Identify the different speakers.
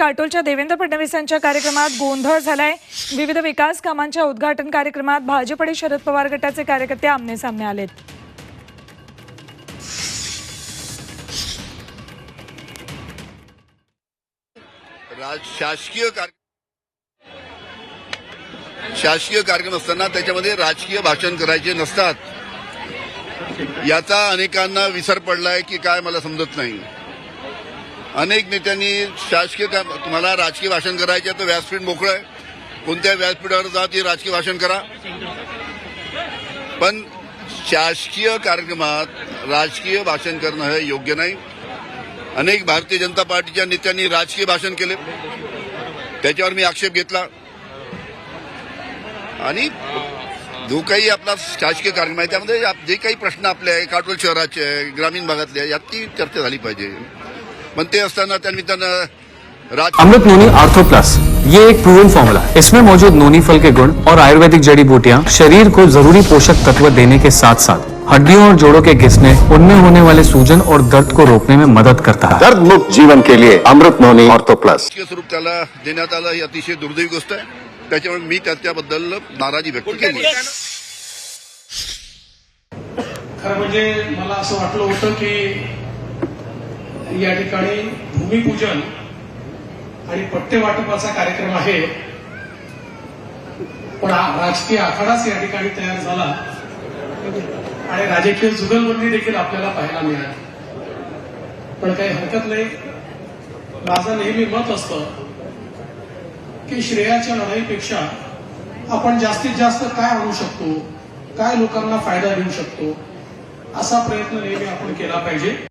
Speaker 1: काटोलच्या देवेंद्र फडणवीसांच्या कार्यक्रमात गोंधळ झालाय. विविध विकास कामांच्या उद्घाटन कार्यक्रमात भाजप आणि शरद पवार गटाचे कार्यकर्ते आमने सामने आलेत.
Speaker 2: राज शासकीय कार्य शासकीय कार्यक्रम असताना त्याच्यामध्ये राजकीय भाषण करायचे नसतात. याचा अनेकांना विसर पडलाय की काय मला समजत नाही. अनेक नेत्यांनी शासकीय तुम्हाला राजकीय भाषण करायचे तर व्यासपीठ मोकळं आहे. कोणत्या व्यासपीठावर जा ती राजकीय भाषण करा. पण शासकीय कार्यक्रमात राजकीय भाषण करणं हे योग्य नाही. अनेक भारतीय जनता पार्टीच्या नेत्यांनी राजकीय भाषण केले. त्याच्यावर मी आक्षेप घेतला. आणि जो काही आपला शासकीय कार्यक्रम आहे त्यामध्ये जे काही प्रश्न आपले आहे काटोल शहराचे आहे ग्रामीण भागातले आहे यात ती चर्चा झाली पाहिजे. Raj
Speaker 3: Amrut noni ortho plus ये एक प्रूवन फॉर्मूला है। इसमें मौजूद नोनी फल के गुण और आयुर्वेदिक जड़ी बूटियाँ शरीर को ज़रूरी पोषक तत्व देने के साथ साथ हड्डियों और जोड़ों के घिसने उनमें होने वाले सूजन और दर्द को रोकने में मदद करता है।
Speaker 4: दर्द मुक्त जीवन के लिए अमृत नोनी ऑर्थो प्लस
Speaker 2: स्वरूप त्याला देण्यात आलं ही अतिशय दुर्दैवी गोष्ट आहे त्याच्यामुळे मी त्याच्याबद्दल नाराजी व्यक्त केली
Speaker 5: खरं म्हणजे मला असं वाटलं होतं की या ठिकाणी भूमिपूजन आणि पट्टे वाटपाचा कार्यक्रम आहे. पण राजकीय आखाडाच या ठिकाणी तयार झाला. आणि राजकीय जुगलबंदी देखील आपल्याला पाहायला मिळाली. पण काही हरकत नाही. माझं नेहमी मत असतं की श्रेयाच्या लढाईपेक्षा आपण जास्तीत जास्त काय आणू शकतो? काय लोकांना फायदा देऊ शकतो? असा प्रयत्न नेहमी आपण केला पाहिजे.